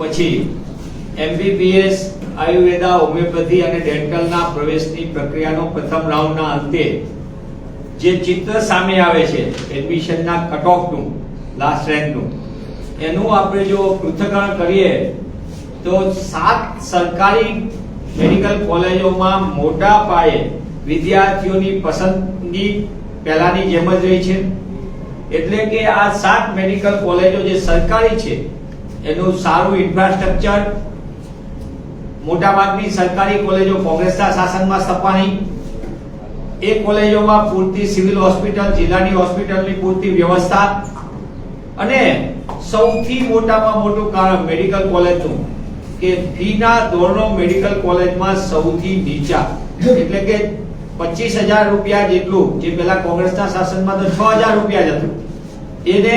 પછી MBBS Ayurveda homeopathy અને ડેન્ટલના પ્રવેશની પ્રક્રિયાનો પ્રથમ રાઉન્ડના અંતે જે ચિત્ર સામે આવે છે એડમિશનના કટ ઓફનું લાસ્ટ રેન્કનું એનું આપણે જો પૃથ્થકરણ કરીએ, તો સાત સરકારી મેડિકલ કોલેજોમાં મોટા પાયે વિદ્યાર્થીઓની પસંદગી પહેલાની જેમ જ રહી છે. એટલે કે આ સાત મેડિકલ કોલેજો જે સરકારી છે એનું સારું ઇન્ફ્રાસ્ટ્રક્ચર મોટાભાગની સરકારી કોલેજો કોંગ્રેસના શાસનમાં સ્થપાણી. એ કોલેજોમાં પૂરતી સિવિલ હોસ્પિટલ, જિલ્લાની હોસ્પિટલની પૂરતી વ્યવસ્થા અને સૌથી મોટામાં મોટું કારણ મેડિકલ કોલેજનું કે ફીના ધોરણો મેડિકલ કોલેજમાં સૌથી નીચા. એટલે કે પચીસ હજાર રૂપિયા જેટલું, જે પેલા કોંગ્રેસના શાસનમાં તો છ હજાર રૂપિયા જ હતું. એને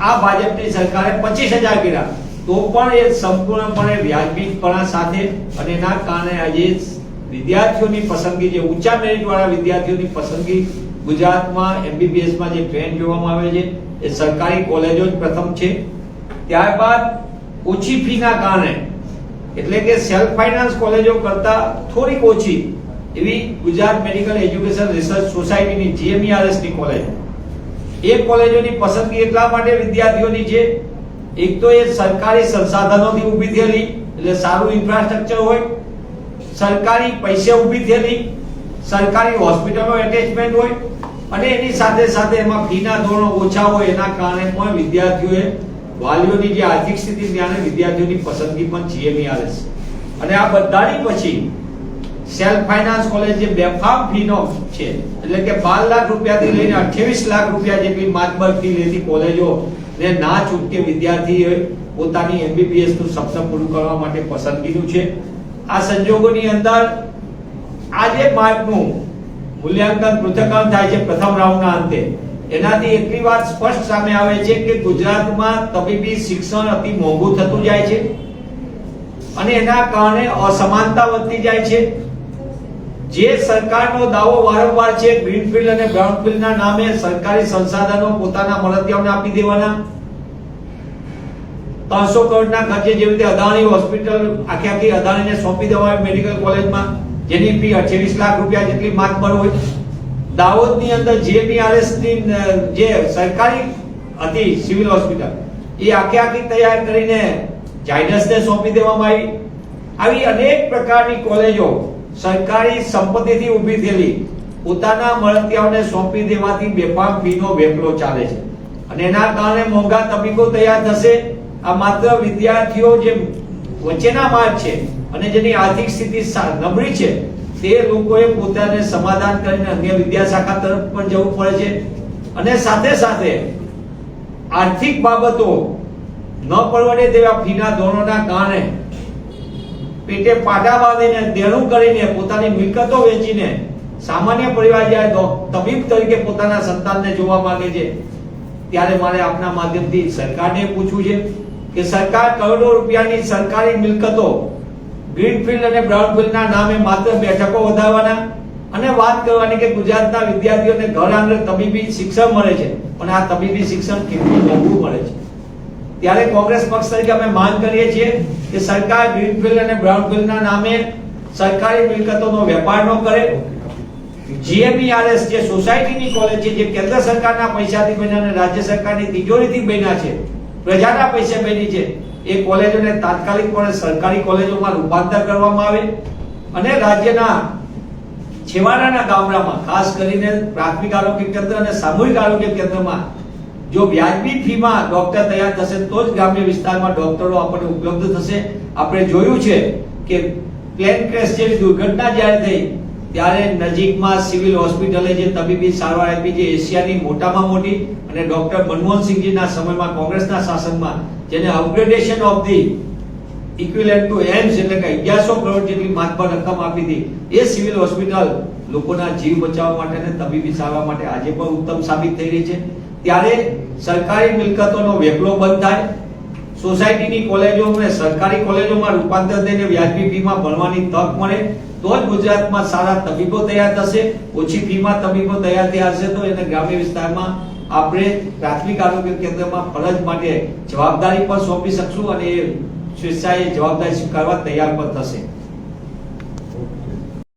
આ ભાજપની સરકારે પચીસ હજાર કર્યા. તો પણ એ સંપૂર્ણપણે વ્યાજબીપણા સાથે અને એના કારણે આજે વિદ્યાર્થીઓની પસંદગી, જે ઊંચા મેરિટ વાળા વિદ્યાર્થીઓની પસંદગી ગુજરાતમાં એમબીબીએસમાં જે ટ્રેન્ડ જોવામાં આવે છે, એ સરકારી કોલેજો જ પ્રથમ છે. ત્યારબાદ ઓછી ફીના કારણે, એટલે કે સેલ્ફ ફાઇનાન્સ કોલેજો કરતા થોડીક ઓછી એવી ગુજરાત મેડિકલ એજ્યુકેશન રિસર્ચ સોસાયટીની જીએમઈઆરએસની કોલેજ. એ કોલેજોની પસંદગી એટલા માટે વિદ્યાર્થીઓની છે. એક તો એ સરકારી સંસાધનોથી ઊભી થયેલી, એટલે સારું ઇન્ફ્રાસ્ટ્રક્ચર હોય. સરકારી પૈસે ઊભી થયેલી, સરકારી હોસ્પિટલો એટેચમેન્ટ હોય. અને એની સાથે સાથે એમાં ફીના ધોરણો ઓછા હોય, એના કારણે પણ વિદ્યાર્થીઓએ વાલીઓની જે આર્થિક સ્થિતિ ત્યાંને વિદ્યાર્થીઓની પસંદગી પણ જીએમઈ આવે છે. અને આ બધાની પછી સેલ્ફ ફાઇનાન્સ કોલેજ જે બેફામ ફીનો છે, એટલે કે 12 લાખ રૂપિયાથી લઈને 28 લાખ રૂપિયા જેટલી માતબર ફી લેતી કોલેજો ને ના છૂટકે વિદ્યાર્થીએ પોતાની એમબીબીએસનું સપનું પૂરું કરવા માટે પસંદગીનું છે. આ સંજોગોની અંદર આ જે માર્કનું મૂલ્યાંકન પૃથ્થકરણ થાય છે પ્રથમ રાઉન્ડના અંતે. એનાથી એટલી વાત સ્પષ્ટ સામે આવે છે કે ગુજરાતમાં તબીબી શિક્ષણ અતિ મોંઘું થતું જાય છે. અને એના કારણે અસમાનતા વધતી જાય છે. જે સરકારનો દાવો વારંવાર છે ગ્રીનફિલ્ડ અને બ્રાઉનફિલ્ડના નામે સરકારી સંસાધનો પોતાના મળતિયાઓને આપી દેવાના. ત્રણસો કરોડના ખર્ચે જેવી રીતે અદાણી હોસ્પિટલ આખી આખી અદાણીને સોંપી દેવાય મેડિકલ કોલેજમાં, જેની ફી 28 લાખ રૂપિયા જેટલી માતબર હોય. દાહોદની અંદર જેબીઆરએસની જે સરકારી હતી સિવિલ હોસ્પિટલ, એ આખી આખી તૈયાર કરીને જાયડસને સોંપી દેવામાં આવી. આવી અનેક પ્રકારની કોલેજો સરકારી સંપત્તિથી ઊભી થયેલી પોતાના મળતિયાઓને સોંપી દેવાથી બેફામ ફીનો વેપલો ચાલે છે. અને એના કારણે મોંઘા તબીબો તૈયાર થશે. આ માત્ર વિદ્યાર્થીઓ જે વચ્ચેના માર્ગ છે અને જેની આર્થિક સ્થિતિ નબળી છે, તે લોકોએ પોતાને સમાધાન કરીને અન્ય વિદ્યા શાખા તરફ પણ જવું પડે છે. અને સાથે સાથે આર્થિક બાબતો ન પરવડે તેવા ફીના ધોરણોના કારણે પેટે પાટા બાંધીને, દેણું કરીને, પોતાની મિલકતો વેચીને, સામાન્ય પરિવાર જ્યારે તબીબ તરીકે પોતાના સંતાનને જોવા માંગે છે. ત્યારે મારે આપના માધ્યમથી સરકારને પૂછવું છે કે સરકાર કરોડો રૂપિયાની સરકારી મિલકતો ગ્રીનફિલ્ડ અને બ્રાઉનફિલ્ડના નામે માત્ર બેઠકો વધારવાના અને વાત કરવાની કે ગુજરાતના વિદ્યાર્થીઓને ઘર આંગણે તબીબી શિક્ષણ મળે છે. પણ આ તબીબી શિક્ષણ કેટલું મોંઘું મળે છે? ત્યારે કોંગ્રેસ પક્ષ તરીકે અમે માંગ કરીએ છીએ કે સરકાર ગ્રીનફિલ્ડ અને બ્રાઉનફિલ્ડના નામે સરકારી મિલકતોનો વેપાર ન કરે. જીએમઈઆરએસ જે સોસાયટીની કોલેજ છે, જે કેન્દ્ર સરકારના પૈસાથી બન્યા અને રાજ્ય સરકારની તિજોરીથી બન્યા છે, પ્રજાના પૈસે બની છે, એ કોલેજોને તાત્કાલિકપણે સરકારી કોલેજોમાં રૂપાંતર કરવામાં આવે અને રાજ્યના છેવાડાના ગામડામાં, ખાસ કરીને પ્રાથમિક આરોગ્ય કેન્દ્ર અને સામૂહિક આરોગ્ય કેન્દ્રમાં જો વ્યાજબી ફીમાં ડોક્ટર તૈયાર થશે તો જ ગ્રામ્ય વિસ્તારમાં ડોક્ટરો આપણને ઉપલબ્ધ થશે. આપણે જોયું છે કે પ્લેન ક્રેશ જેવી દુર્ઘટના જ્યારે થઈ, ત્યારે નજીકમાં સિવિલ હોસ્પિટલે જે તબીબી સારવાર આપી જે એશિયાની મોટામાં મોટી, અને ડોક્ટર મનમોહનસિંહજીના સમયમાં કોંગ્રેસના શાસનમાં, જેને upgradation of the equivalent to AIIMS એટલે કે 1100 કરોડ જેટલી માથભર રકમ આપી હતી, એ સિવિલ હોસ્પિટલ લોકોના જીવ બચાવવા માટે અને તબીબી સારવાર માટે આજે પણ ઉત્તમ સાબિત થઈ રહી છે. ત્યારે સરકારી મિલકતોનો વેપલો બંધ થાય, સોસાયટીની કોલેજોને સરકારી કોલેજોમાં રૂપાંતર થઈને વ્યાજબી ફીમાં ભણવાની તક મળે, તો જ ગુજરાતમાં સારા તબીબો તૈયાર થશે. ઓછી ફીમાં તબીબો તૈયાર થયા હશે તો એને ગ્રામ્ય વિસ્તારમાં આપણે પ્રાથમિક આરોગ્ય કેન્દ્રમાં ફરજ માટે જવાબદારી પણ સોંપી શકશું અને એ સ્વેચ્છાએ જવાબદારી સ્વીકારવા તૈયાર પણ થશે.